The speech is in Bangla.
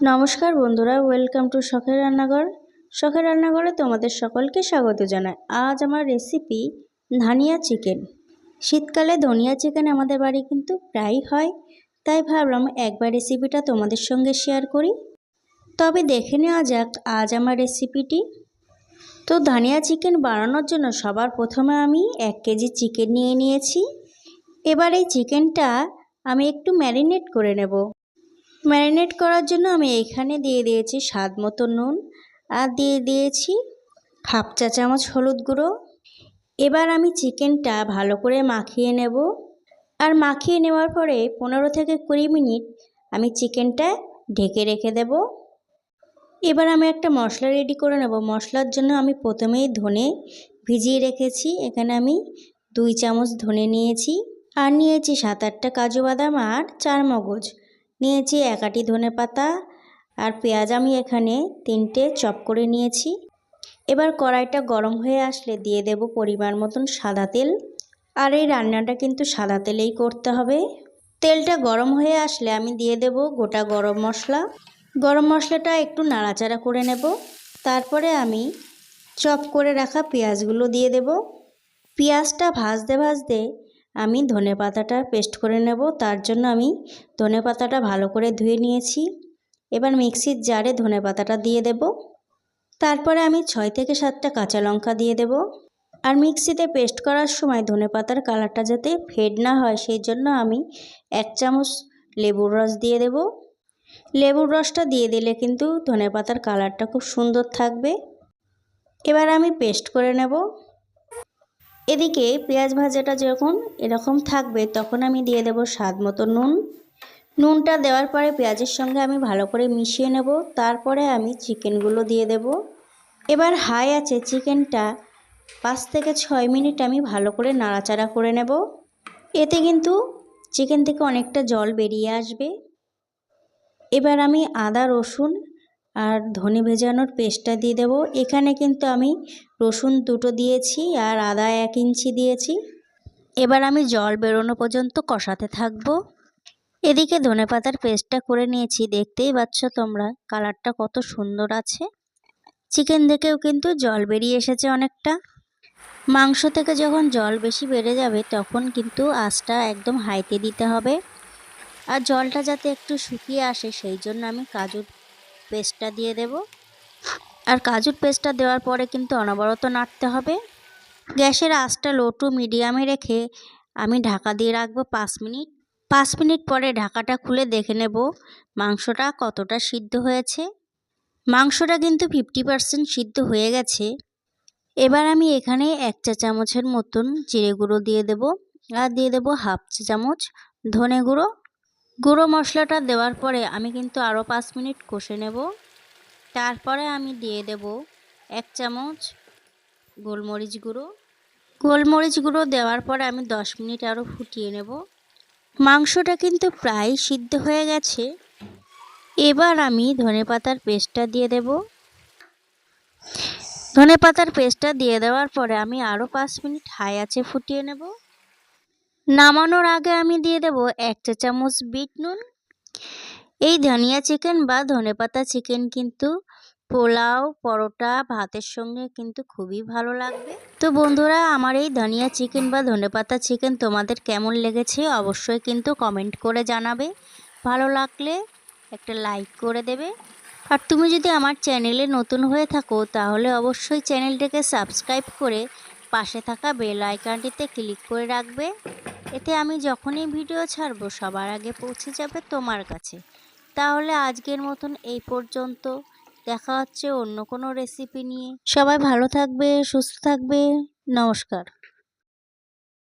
নমস্কার বন্ধুরা ওয়েলকাম টু শখের রান্নাঘর। শখের রান্নাঘরে তোমাদের সকলকে স্বাগত জানাই। আজ আমার রেসিপি ধানিয়া চিকেন শীতকালে ধনিয়া চিকেন আমাদের বাড়ি কিন্তু প্রায়ই হয়, তাই ভাবলাম একবার রেসিপিটা তোমাদের সঙ্গে শেয়ার করি। তবে দেখে নেওয়া যাক আজ আমার রেসিপিটি তো ধনিয়া চিকেন বানানোর জন্য সবার প্রথমে আমি এক কেজি চিকেন নিয়ে নিয়েছি। এবার এই চিকেনটা আমি একটু ম্যারিনেট করে নেব। ম্যারিনেট করার জন্য আমি এখানে দিয়ে দিয়েছি স্বাদ মতো নুন আর দিয়ে দিয়েছি হাফ চা চামচ হলুদ গুঁড়ো। এবার আমি চিকেনটা ভালো করে মাখিয়ে নেব। আর মাখিয়ে নেওয়ার পরে পনেরো থেকে কুড়ি মিনিট আমি চিকেনটা ঢেকে রেখে দেব। এবার আমি একটা মশলা রেডি করে নেব। মশলার জন্য আমি প্রথমেই ধনে ভিজিয়ে রেখেছি। এখানে আমি দুই চামচ ধনে নিয়েছি। আর নিয়েছি সাত আটটা কাজু বাদাম আর চার মগজ। নিয়েছি একাটি ধনে পাতা আর পেঁয়াজ আমি এখানে তিনটে চপ করে নিয়েছি। এবার কড়াইটা গরম হয়ে আসলে দিয়ে দেব পরিমাণ মতন সাদা তেল। আর এই রান্নাটা কিন্তু সাদা তেলেই করতে হবে। তেলটা গরম হয়ে আসলে আমি দিয়ে দেব গোটা গরম মশলা। গরম মশলাটা একটু নাড়াচাড়া করে নেব। তারপরে আমি চপ করে রাখা পেঁয়াজগুলো দিয়ে দেব। পেঁয়াজটা ভাজতে ভাজতে আমি ধনে পাতাটা পেস্ট করে নেব, তার জন্য আমি ধনে পাতাটা ভালো করে ধুয়ে নিয়েছি। এবার মিক্সির জারে ধনে পাতাটা দিয়ে দেব। তারপরে আমি ছয় থেকে সাতটা কাঁচা লঙ্কা দিয়ে দেব। আর মিক্সিতে পেস্ট করার সময় ধনে পাতার কালারটা যাতে ফেড না হয়, সেই জন্য আমি এক চামচ লেবুর রস দিয়ে দেব। লেবুর রসটা দিয়ে দিলে কিন্তু ধনে পাতার কালারটা খুব সুন্দর থাকবে। এবার আমি পেস্ট করে নেব। এদিকে পেঁয়াজ ভাজাটা যখন এরকম থাকবে, তখন আমি দিয়ে দেব স্বাদ মতো নুন। নুনটা দেওয়ার পরে পেঁয়াজের সঙ্গে আমি ভালো করে মিশিয়ে নেব। তারপরে আমি চিকেনগুলো দিয়ে দেব। এবার হাই আছে চিকেনটা, পাঁচ থেকে ছয় মিনিট আমি ভালো করে নাড়াচাড়া করে নেব। এতে কিন্তু চিকেন থেকে অনেকটা জল বেরিয়ে আসবে। এবার আমি আদা, রসুন আর ধনে ভেজানোর পেস্টটা দিয়ে দেব। এখানে কিন্তু আমি রসুন দুটো দিয়েছি আর আদা এক ইঞ্চি দিয়েছি। এবার আমি জল বেরোনো পর্যন্ত কষাতে থাকব। এদিকে ধনে পাতার পেস্টটা করে নিয়েছি, দেখতেই পাচ্ছ তোমরা, কালারটা কত সুন্দর আছে। চিকেন থেকেও কিন্তু জল বেরিয়ে এসেছে অনেকটা। মাংস থেকে যখন জল বেশি বেড়ে যাবে, তখন কিন্তু আঁচটা একদম হাইতে দিতে হবে। আর জলটা যাতে একটু শুকিয়ে আসে, সেই জন্য আমি কাজুর পেস্টটা দিয়ে দেব। আর কাজুর পেস্টটা দেওয়ার পরে কিন্তু অনবরত নাড়তে হবে। গ্যাসের আঁচটা লো টু মিডিয়ামে রেখে আমি ঢাকা দিয়ে রাখব পাঁচ মিনিট। পাঁচ মিনিট পরে ঢাকাটা খুলে দেখে নেব মাংসটা কতটা সিদ্ধ হয়েছে। মাংসটা কিন্তু ফিফটি পারসেন্ট সিদ্ধ হয়ে গেছে। এবার আমি এখানে এক চা চামচের মতন জিরে গুঁড়ো দিয়ে দেব। আর দিয়ে দেব হাফ চা চামচ ধনে গুঁড়ো গুঁড়ো মশলাটা দেওয়ার পরে আমি কিন্তু আরও পাঁচ মিনিট কষে নেব। তারপরে আমি দিয়ে দেব এক চামচ গোলমরিচ গুঁড়ো। গোলমরিচ গুঁড়ো দেওয়ার পরে আমি দশ মিনিট আরও ফুটিয়ে নেব। মাংসটা কিন্তু প্রায় সিদ্ধ হয়ে গেছে। এবার আমি ধনে পাতার পেস্টটা দিয়ে দেব। ধনে পাতার পেস্টটা দিয়ে দেওয়ার পরে আমি আরও পাঁচ মিনিট হাই আছে ফুটিয়ে নেব। নামানোর আগে আমি দিয়ে দেব এক চা চামচ বিট নুন। এই ধনিয়া চিকেন বা ধনেপাতা চিকেন কিন্তু পোলাও, পরোটা, ভাতের সঙ্গে কিন্তু খুবই ভালো লাগবে। তো বন্ধুরা, আমার এই ধনিয়া চিকেন বা ধনেপাতা চিকেন তোমাদের কেমন লেগেছে অবশ্যই কিন্তু কমেন্ট করে জানাবে। ভালো লাগলে একটা লাইক করে দেবে। আর তুমি যদি আমার চ্যানেলে নতুন হয়ে থাকো, তাহলে অবশ্যই চ্যানেলটাকে সাবস্ক্রাইব করে পাশে থাকা বেল আইকনটিতে ক্লিক করে রাখবে। এতে আমি যখনই ভিডিও ছাড়বো, সবার আগে পৌঁছে যাবে তোমার কাছে। তাহলে আজকের মতন এই পর্যন্ত। দেখা হচ্ছে অন্য কোনো রেসিপি নিয়ে। সবাই ভালো থাকবে, সুস্থ থাকবে। নমস্কার।